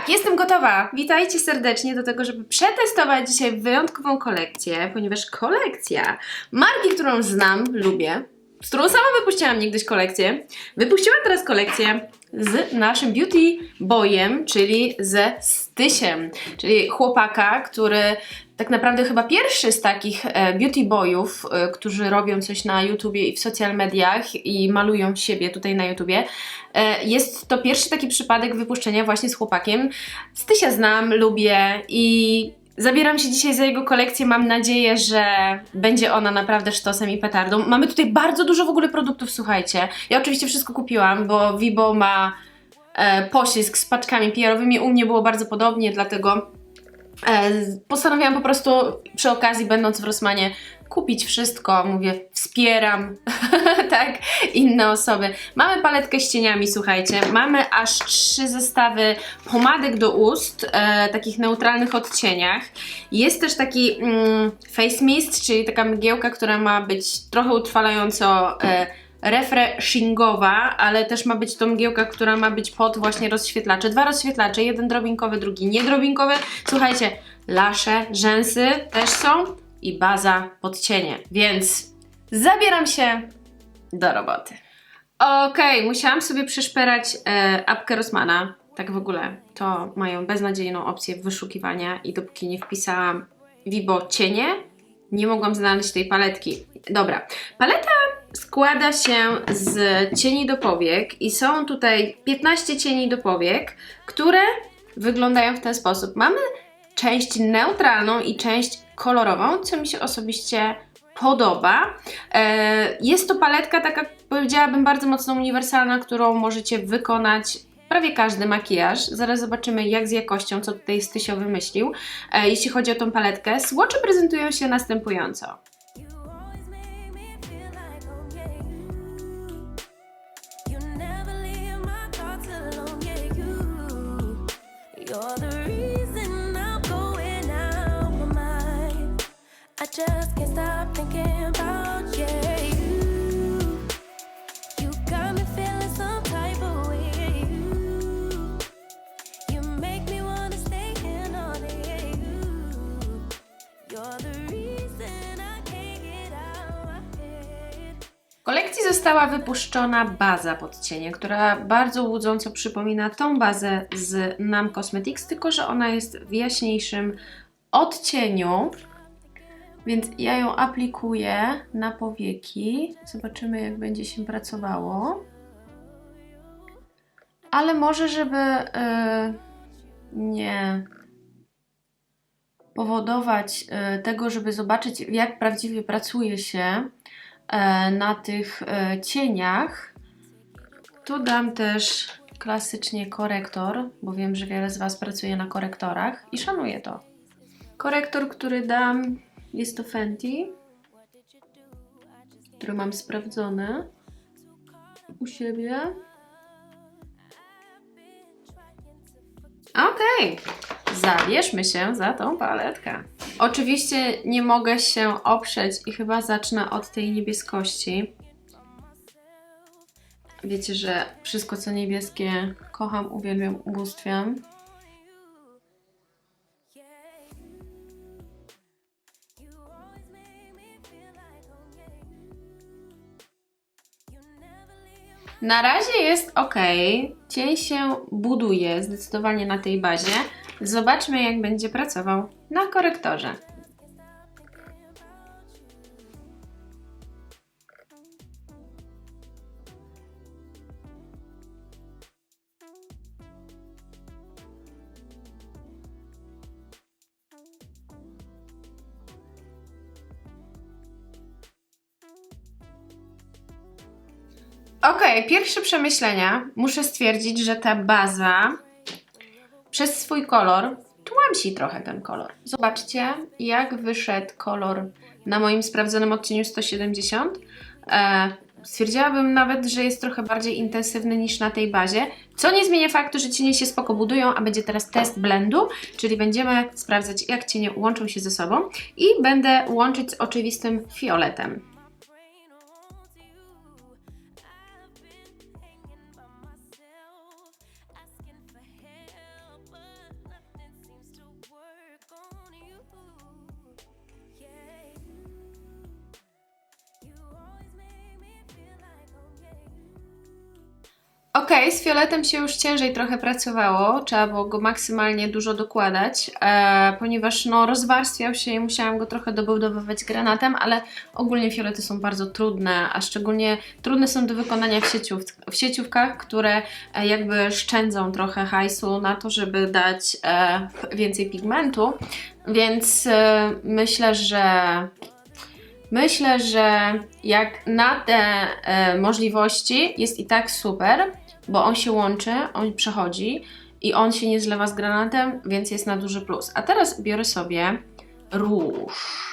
Tak, jestem gotowa. Witajcie serdecznie do tego, żeby przetestować dzisiaj wyjątkową kolekcję, ponieważ kolekcja marki, którą znam, lubię, z którą sama wypuściłam niegdyś kolekcję, wypuściła teraz kolekcję z naszym beauty boyem, czyli ze Stysiem, czyli chłopaka, który tak naprawdę chyba pierwszy z takich e, beauty boyów, e, którzy robią coś na YouTubie i w social mediach i malują siebie tutaj na YouTubie. E, Jest to pierwszy taki przypadek wypuszczenia właśnie z chłopakiem. Stysia znam, lubię i zabieram się dzisiaj za jego kolekcję. Mam nadzieję, że będzie ona naprawdę sztosem i petardą. Mamy tutaj bardzo dużo w ogóle produktów, słuchajcie. Ja oczywiście wszystko kupiłam, bo Vibo ma e, poślizg z paczkami PR-owymi. U mnie było bardzo podobnie, dlatego e, postanowiłam po prostu przy okazji, będąc w Rosmanie, kupić wszystko. Mówię, wspieram, tak, inne osoby. Mamy paletkę z cieniami, słuchajcie. Mamy aż trzy zestawy pomadek do ust, e, takich neutralnych odcieniach. Jest też taki mm, face mist, czyli taka mgiełka, która ma być trochę utrwalająco e, refreshingowa, ale też ma być to mgiełka, która ma być pod właśnie rozświetlacze. Dwa rozświetlacze, jeden drobinkowy, drugi niedrobinkowy. Słuchajcie, lasze, rzęsy też są i baza pod cienie, więc zabieram się do roboty. Okej, musiałam sobie przeszperać e, apkę Rossmana. Tak w ogóle, to mają beznadziejną opcję wyszukiwania i dopóki nie wpisałam Vibo cienie, nie mogłam znaleźć tej paletki. Dobra, paleta składa się z cieni do powiek i są tutaj 15 cieni do powiek, które wyglądają w ten sposób. Mamy część neutralną i część kolorową, co mi się osobiście podoba. E, Jest to paletka taka, powiedziałabym, bardzo mocno uniwersalna, którą możecie wykonać prawie każdy makijaż. Zaraz zobaczymy jak z jakością, co tutaj Stysio wymyślił. E, Jeśli chodzi o tą paletkę, swatche prezentują się następująco. You always została wypuszczona baza pod cienie, która bardzo łudząco przypomina tą bazę z Nam Cosmetics, tylko że ona jest w jaśniejszym odcieniu. Więc ja ją aplikuję na powieki. Zobaczymy, jak będzie się pracowało. Ale może, żeby yy, nie powodować yy, tego, żeby zobaczyć, jak prawdziwie pracuje się e, na tych e, cieniach, to dam też klasycznie korektor, bo wiem, że wiele z Was pracuje na korektorach i szanuję to. Korektor, który dam, jest to Fenty, który mam sprawdzony u siebie. Okej, zabierzmy się za tą paletkę. Oczywiście nie mogę się oprzeć i chyba zacznę od tej niebieskości. Wiecie, że wszystko co niebieskie kocham, uwielbiam, ubóstwiam. Na razie jest ok. Cień się buduje zdecydowanie na tej bazie. Zobaczmy, jak będzie pracował na korektorze. Okej, pierwsze przemyślenia. Muszę stwierdzić, że ta baza przez swój kolor tłamsi trochę ten kolor. Zobaczcie, jak wyszedł kolor na moim sprawdzonym odcieniu 170. E, stwierdziłabym nawet, że jest trochę bardziej intensywny niż na tej bazie, co nie zmienia faktu, że cienie się spoko budują, a będzie teraz test blendu, czyli będziemy sprawdzać, jak cienie łączą się ze sobą i będę łączyć z oczywistym fioletem. Okej, z fioletem się już ciężej trochę pracowało, trzeba było go maksymalnie dużo dokładać, e, ponieważ no, rozwarstwiał się i musiałam go trochę dobudowywać granatem, ale ogólnie fiolety są bardzo trudne, a szczególnie trudne są do wykonania w, sieciów, w sieciówkach, które e, jakby szczędzą trochę hajsu na to, żeby dać e, więcej pigmentu, więc e, myślę, że Myślę, że jak na te e, możliwości jest i tak super, bo on się łączy, on przechodzi i on się nie zlewa z granatem, więc jest na duży plus. A teraz biorę sobie róż.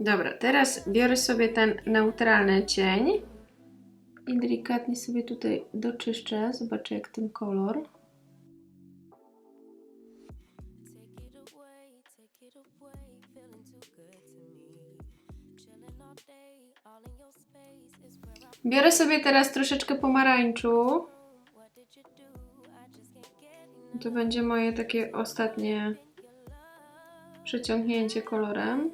Dobra, teraz biorę sobie ten neutralny cień i delikatnie sobie tutaj doczyszczę. Zobaczę jak ten kolor. Biorę sobie teraz troszeczkę pomarańczu. To będzie moje takie ostatnie przeciągnięcie kolorem.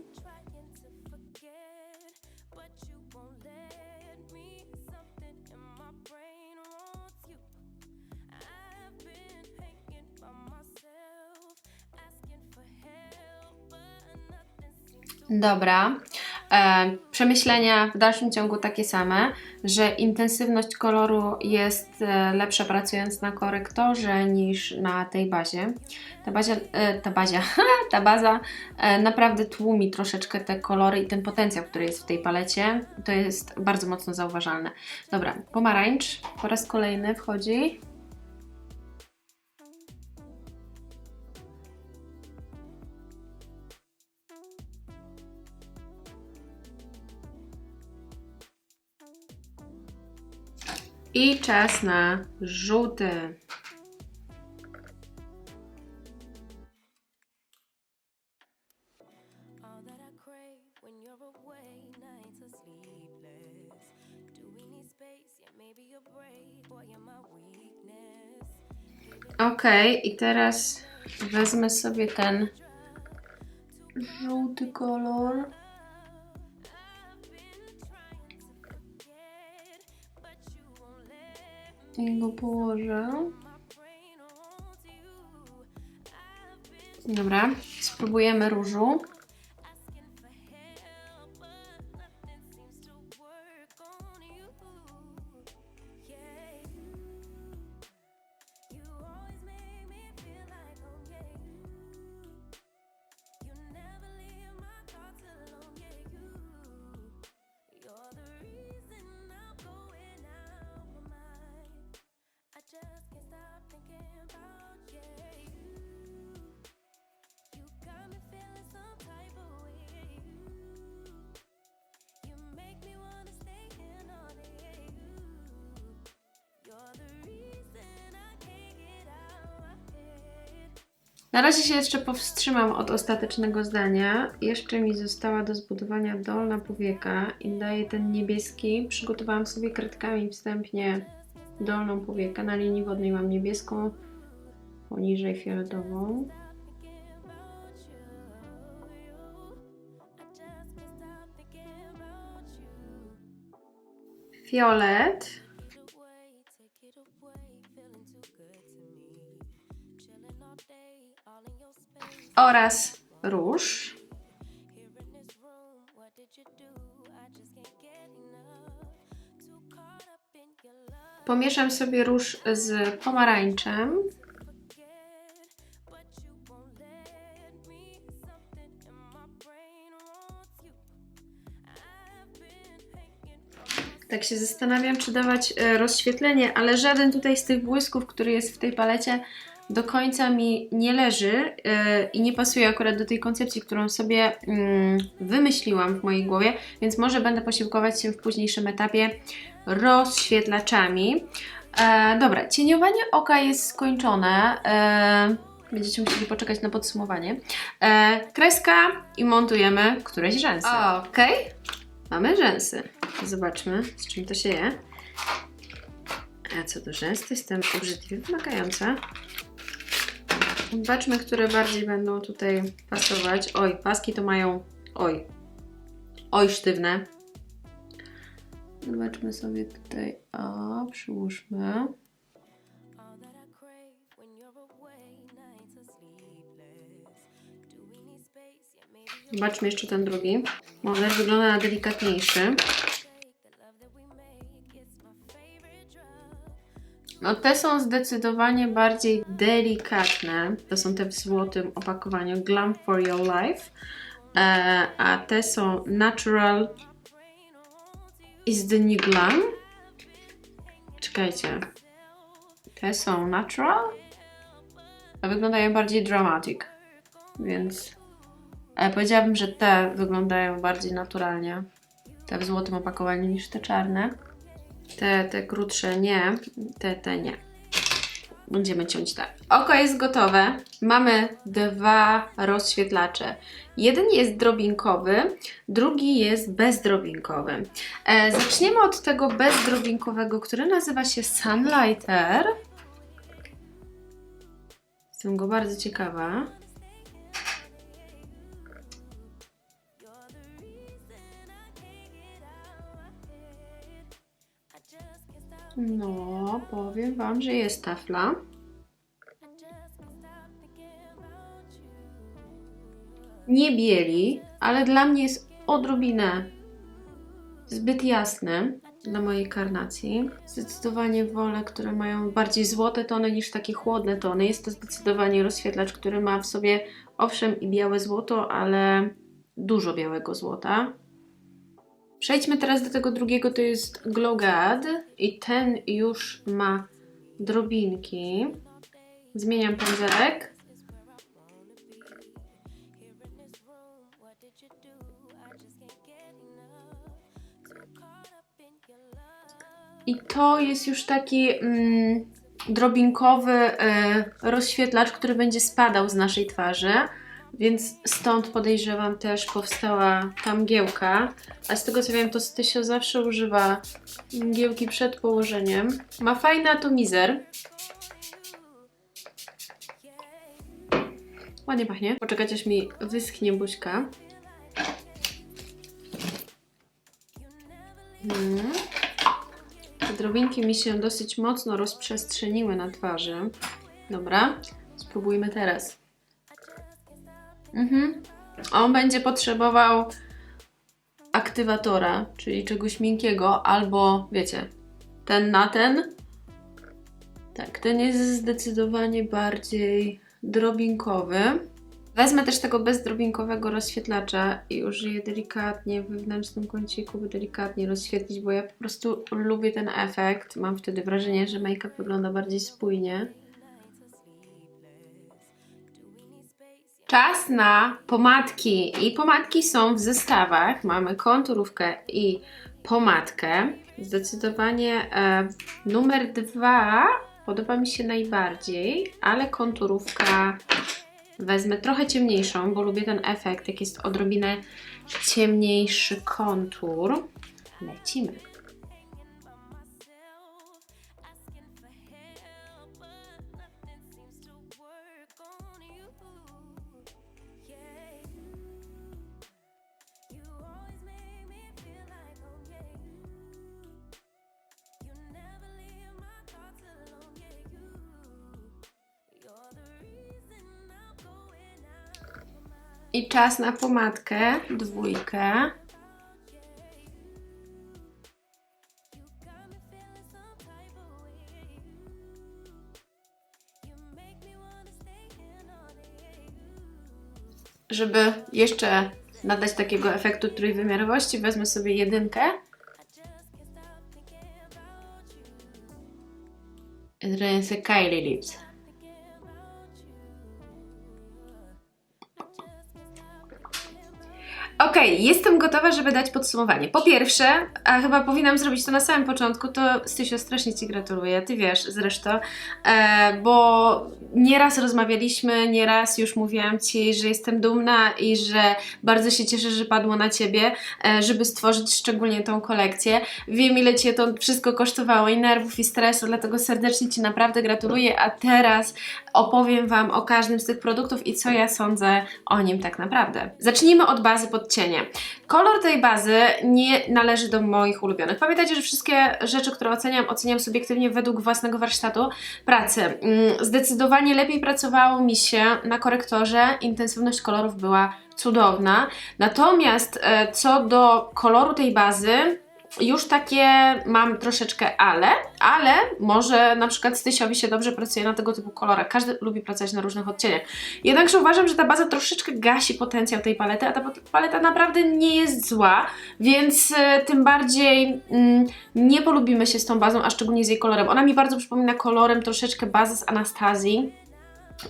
Dobra. E, przemyślenia w dalszym ciągu takie same, że intensywność koloru jest e, lepsza pracując na korektorze niż na tej bazie. Ta bazia, e, ta bazia, ta baza naprawdę tłumi troszeczkę te kolory i ten potencjał, który jest w tej palecie. To jest bardzo mocno zauważalne. Dobra, pomarańcz po raz kolejny wchodzi. Boy, you're my weakness. Ok, i teraz wezmę sobie ten żółty kolor. I go położę. Dobra, spróbujemy różu. Na razie się jeszcze powstrzymam od ostatecznego zdania. Jeszcze mi została do zbudowania dolna powieka i daję ten niebieski. Przygotowałam sobie kredkami wstępnie dolną powiekę. Na linii wodnej mam niebieską, poniżej fioletową. Fiolet. Oraz róż. Pomieszam sobie róż z pomarańczem. Tak się zastanawiam, czy dawać e, rozświetlenie, ale żaden tutaj z tych błysków, który jest w tej palecie, do końca mi nie leży e, i nie pasuje akurat do tej koncepcji, którą sobie mm, wymyśliłam w mojej głowie, więc może będę posiłkować się w późniejszym etapie rozświetlaczami. E, dobra, cieniowanie oka jest skończone. Będziecie musieli poczekać na podsumowanie. Kreska i montujemy któreś rzęsy. Okej, mamy rzęsy. Zobaczmy, z czym to się je. A co do rzęs, to jestem obrzydliwie wymagająca. Zobaczmy, które bardziej będą tutaj pasować. Oj, paski to mają. Oj. Oj, sztywne. Zobaczmy sobie tutaj. O, przyłóżmy. Zobaczmy jeszcze ten drugi. Może wygląda na delikatniejszy. No te są zdecydowanie bardziej delikatne. To są te w złotym opakowaniu Glam for Your Life. E, a te są Natural is the new glam. Czekajcie. Te są Natural? A wyglądają bardziej dramatic. Więc e, powiedziałabym, że te wyglądają bardziej naturalnie. Te w złotym opakowaniu niż te czarne. Te, te krótsze nie, te, te nie. Będziemy ciąć tak. Oko jest gotowe. Mamy dwa rozświetlacze. Jeden jest drobinkowy, drugi jest bezdrobinkowy. E, zaczniemy od tego bezdrobinkowego, który nazywa się Sunlighter. Jestem go bardzo ciekawa. No, powiem Wam, że jest tafla. Nie bieli, ale dla mnie jest odrobinę zbyt jasny dla mojej karnacji. Zdecydowanie wolę, które mają bardziej złote tony niż takie chłodne tony. Jest to zdecydowanie rozświetlacz, który ma w sobie owszem i białe złoto, ale dużo białego złota. Przejdźmy teraz do tego drugiego, to jest Glowgad i ten już ma drobinki. Zmieniam pędzelek. I to jest już taki mm, drobinkowy e, rozświetlacz, który będzie spadał z naszej twarzy. Więc stąd podejrzewam też powstała ta mgiełka. A z tego co wiem, to Stysio zawsze używa mgiełki przed położeniem. Ma fajny atomizer. Ładnie pachnie. Poczekać aż mi wyschnie buźka. Mm. Te drobinki mi się dosyć mocno rozprzestrzeniły na twarzy. Dobra, spróbujmy teraz. Mhm. On będzie potrzebował aktywatora, czyli czegoś miękkiego, albo wiecie, ten na ten. Tak, ten jest zdecydowanie bardziej drobinkowy. Wezmę też tego bezdrobinkowego rozświetlacza i użyję delikatnie w wewnętrznym kąciku, by delikatnie rozświetlić, bo ja po prostu lubię ten efekt. Mam wtedy wrażenie, że make-up wygląda bardziej spójnie. Czas na pomadki. I pomadki są w zestawach. Mamy konturówkę i pomadkę. Zdecydowanie e, numer dwa podoba mi się najbardziej, ale konturówka wezmę trochę ciemniejszą, bo lubię ten efekt, jak jest odrobinę ciemniejszy kontur. Lecimy. I czas na pomadkę, dwójkę. Żeby jeszcze nadać takiego efektu trójwymiarowości, wezmę sobie jedynkę. Ręce Kylie Lips. Okej, jestem gotowa, żeby dać podsumowanie. Po pierwsze, a chyba powinnam zrobić to na samym początku, to Stysio, strasznie Ci gratuluję, Ty wiesz zresztą, e, bo nieraz rozmawialiśmy, nieraz już mówiłam Ci, że jestem dumna i że bardzo się cieszę, że padło na Ciebie, e, żeby stworzyć szczególnie tą kolekcję. Wiem, ile Cię to wszystko kosztowało i nerwów, i stresu, dlatego serdecznie Ci naprawdę gratuluję, a teraz opowiem Wam o każdym z tych produktów i co ja sądzę o nim tak naprawdę. Zacznijmy od bazy podcienia. Kolor tej bazy nie należy do moich ulubionych. Pamiętajcie, że wszystkie rzeczy, które oceniam, oceniam subiektywnie według własnego warsztatu pracy. Mm, Zdecydowanie lepiej pracowało mi się na korektorze, intensywność kolorów była cudowna. Natomiast e, co do koloru tej bazy, już takie mam troszeczkę ale, ale może na przykład Stysiowi się dobrze pracuje na tego typu kolorach. Każdy lubi pracować na różnych odcieniach. Jednakże uważam, że ta baza troszeczkę gasi potencjał tej palety, a ta paleta naprawdę nie jest zła, więc e, tym bardziej mm, nie polubimy się z tą bazą, a szczególnie z jej kolorem. Ona mi bardzo przypomina kolorem troszeczkę bazę z Anastazji,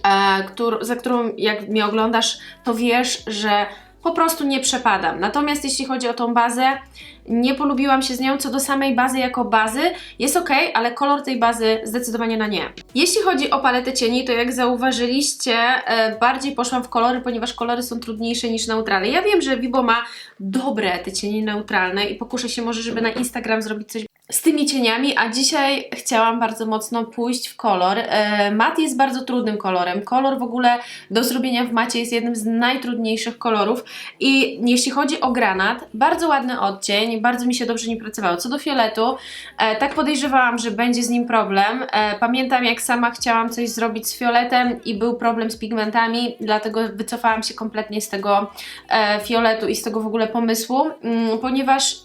e, za którą jak mnie oglądasz, to wiesz, że po prostu nie przepadam. Natomiast jeśli chodzi o tą bazę, nie polubiłam się z nią. Co do samej bazy jako bazy, jest ok, ale kolor tej bazy zdecydowanie na nie. Jeśli chodzi o paletę cieni, to jak zauważyliście, e, bardziej poszłam w kolory, ponieważ kolory są trudniejsze niż neutralne. Ja wiem, że Vibo ma dobre te cienie neutralne i pokuszę się może, żeby na Instagram zrobić coś z tymi cieniami, a dzisiaj chciałam bardzo mocno pójść w kolor. E, mat jest bardzo trudnym kolorem. Kolor w ogóle do zrobienia w macie jest jednym z najtrudniejszych kolorów i jeśli chodzi o granat, bardzo ładny odcień, bardzo mi się dobrze nim pracowało. Co do fioletu, e, tak podejrzewałam, że będzie z nim problem. E, pamiętam jak sama chciałam coś zrobić z fioletem i był problem z pigmentami, dlatego wycofałam się kompletnie z tego fioletu i z tego w ogóle pomysłu, mm, ponieważ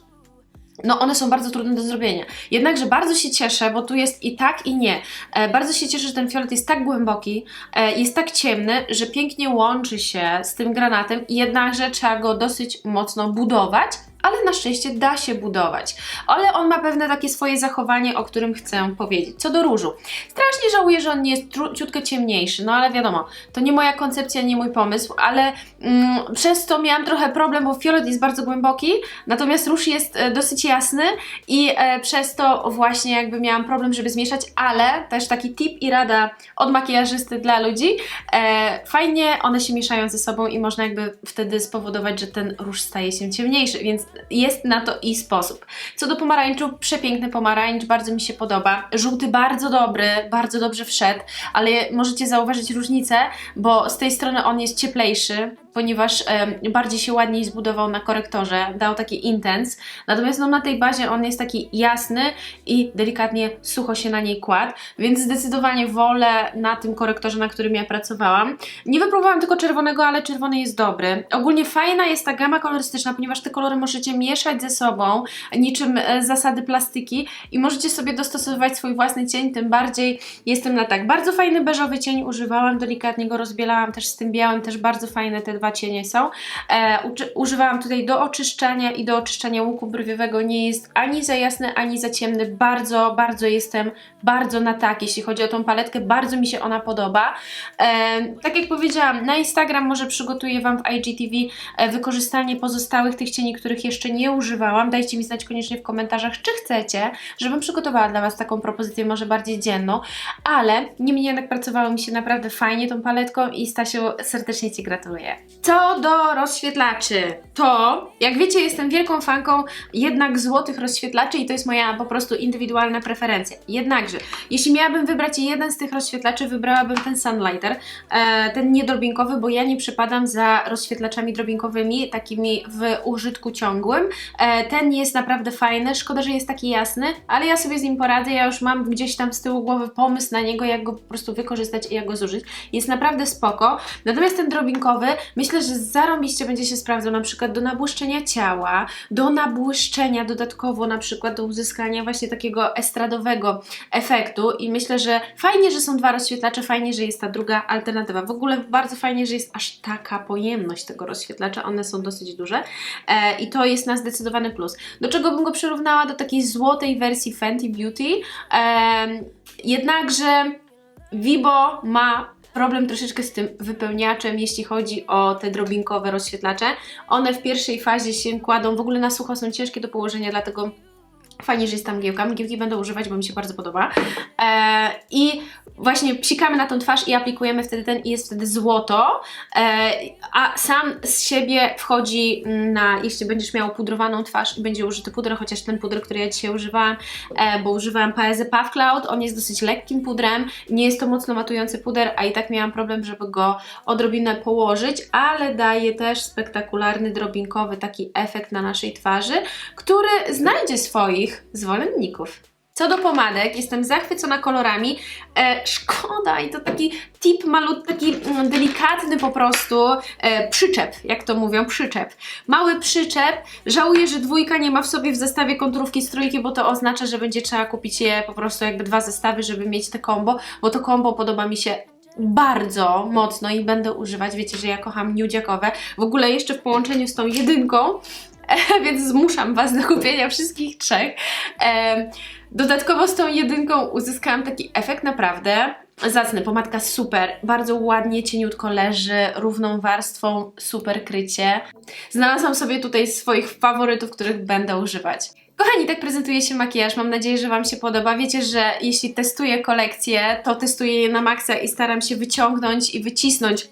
no one są bardzo trudne do zrobienia. Jednakże bardzo się cieszę, bo tu jest i tak i nie. E, bardzo się cieszę, że ten fiolet jest tak głęboki, e, jest tak ciemny, że pięknie łączy się z tym granatem i jednakże trzeba go dosyć mocno budować, ale na szczęście da się budować. Ale on ma pewne takie swoje zachowanie, o którym chcę powiedzieć. Co do różu. Strasznie żałuję, że on nie jest ciutkę ciemniejszy, no ale wiadomo, to nie moja koncepcja, nie mój pomysł, ale mm, przez to miałam trochę problem, bo fiolet jest bardzo głęboki, natomiast róż jest e, dosyć jasny i e, przez to właśnie jakby miałam problem, żeby zmieszać, ale też taki tip i rada od makijażysty dla ludzi, e, fajnie one się mieszają ze sobą i można jakby wtedy spowodować, że ten róż staje się ciemniejszy, więc jest na to i sposób. Co do pomarańczu, przepiękny pomarańcz, bardzo mi się podoba. Żółty bardzo dobry, bardzo dobrze wszedł, ale możecie zauważyć różnicę, bo z tej strony on jest cieplejszy, ponieważ bardziej się ładniej zbudował na korektorze, dał taki intens. Natomiast no, na tej bazie on jest taki jasny i delikatnie sucho się na niej kładł, więc zdecydowanie wolę na tym korektorze, na którym ja pracowałam. Nie wypróbowałam tylko czerwonego, ale czerwony jest dobry. Ogólnie fajna jest ta gama kolorystyczna, ponieważ te kolory możecie mieszać ze sobą, niczym e, zasady plastyki i możecie sobie dostosowywać swój własny cień, tym bardziej jestem na tak. Bardzo fajny beżowy cień używałam, delikatnie go rozbielałam też z tym białym, też bardzo fajne te dwa cienie są. E, używałam tutaj do oczyszczania i do oczyszczania łuku brwiowego, nie jest ani za jasny, ani za ciemny, bardzo, bardzo jestem bardzo na tak, jeśli chodzi o tą paletkę, bardzo mi się ona podoba. E, tak jak powiedziałam, na Instagram może przygotuję Wam w IGTV e, wykorzystanie pozostałych tych cieni, których jeszcze nie używałam. Dajcie mi znać koniecznie w komentarzach, czy chcecie, żebym przygotowała dla Was taką propozycję, może bardziej dzienną, ale niemniej jednak pracowało mi się naprawdę fajnie tą paletką i Stasiu, serdecznie Ci gratuluję. Co do rozświetlaczy, to jak wiecie, jestem wielką fanką jednak złotych rozświetlaczy i to jest moja po prostu indywidualna preferencja. Jednakże, jeśli miałabym wybrać jeden z tych rozświetlaczy, wybrałabym ten Sunlighter, e, ten niedrobinkowy, bo ja nie przypadam za rozświetlaczami drobinkowymi, takimi w użytku ciągłym. E, ten jest naprawdę fajny, szkoda, że jest taki jasny, ale ja sobie z nim poradzę, ja już mam gdzieś tam z tyłu głowy pomysł na niego, jak go po prostu wykorzystać i jak go zużyć. Jest naprawdę spoko. Natomiast ten drobinkowy, myślę, że zarąbiście będzie się sprawdzał na przykład do nabłyszczenia ciała, do nabłyszczenia dodatkowo na przykład do uzyskania właśnie takiego estradowego efektu i myślę, że fajnie, że są dwa rozświetlacze, fajnie, że jest ta druga alternatywa. W ogóle bardzo fajnie, że jest aż taka pojemność tego rozświetlacza, one są dosyć duże e, i to jest na zdecydowany plus. Do czego bym go przyrównała? Do takiej złotej wersji Fenty Beauty, e, jednakże Vibo ma problem troszeczkę z tym wypełniaczem, jeśli chodzi o te drobinkowe rozświetlacze. One w pierwszej fazie się kładą, w ogóle na sucho są ciężkie do położenia, dlatego fajnie, że jest tam mgiełka. Mgiełki będę używać, bo mi się bardzo podoba. E, I właśnie psikamy na tą twarz i aplikujemy wtedy ten i jest wtedy złoto. E, a sam z siebie wchodzi na, jeśli będziesz miał pudrowaną twarz i będzie użyty puder, chociaż ten puder, który ja dzisiaj używałam, e, bo używałam Paese Puff Cloud, on jest dosyć lekkim pudrem, nie jest to mocno matujący puder, a i tak miałam problem, żeby go odrobinę położyć, ale daje też spektakularny, drobinkowy taki efekt na naszej twarzy, który znajdzie swoich zwolenników. Co do pomadek, jestem zachwycona kolorami. E, szkoda i to taki tip malut, taki mm, delikatny po prostu e, przyczep, jak to mówią, przyczep. Mały przyczep. Żałuję, że dwójka nie ma w sobie w zestawie konturówki z trójki, bo to oznacza, że będzie trzeba kupić je po prostu jakby dwa zestawy, żeby mieć te combo, bo to combo podoba mi się bardzo mocno i będę używać. Wiecie, że ja kocham nudziakowe. W ogóle jeszcze w połączeniu z tą jedynką, więc zmuszam Was do kupienia wszystkich trzech. Dodatkowo z tą jedynką uzyskałam taki efekt naprawdę zacny. Pomadka super, bardzo ładnie, cieniutko leży, równą warstwą, super krycie. Znalazłam sobie tutaj swoich faworytów, których będę używać. Kochani, tak prezentuje się makijaż. Mam nadzieję, że Wam się podoba. Wiecie, że jeśli testuję kolekcje, to testuję je na maksa i staram się wyciągnąć i wycisnąć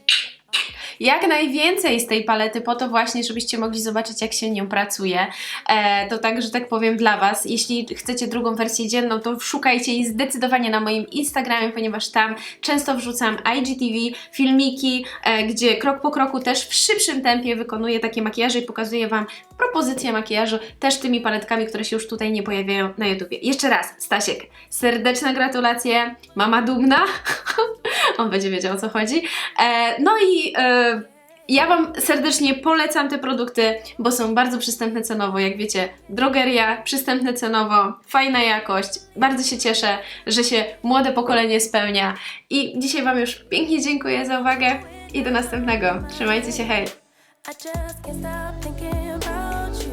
jak najwięcej z tej palety, po to właśnie, żebyście mogli zobaczyć, jak się nią pracuje. E, to tak, że tak powiem dla Was. Jeśli chcecie drugą wersję dzienną, to szukajcie jej zdecydowanie na moim Instagramie, ponieważ tam często wrzucam IGTV, filmiki, e, gdzie krok po kroku też w szybszym tempie wykonuję takie makijaże i pokazuję Wam propozycje makijażu też tymi paletkami, które się już tutaj nie pojawiają na YouTubie. Jeszcze raz, Stasiek, serdeczne gratulacje, mama dumna. on będzie wiedział o co chodzi. E, no i e, ja Wam serdecznie polecam te produkty, bo są bardzo przystępne cenowo. Jak wiecie, drogeria, przystępne cenowo, fajna jakość. Bardzo się cieszę, że się młode pokolenie spełnia. I dzisiaj Wam już pięknie dziękuję za uwagę i do następnego. Trzymajcie się, hej! I just can't stop thinking about you.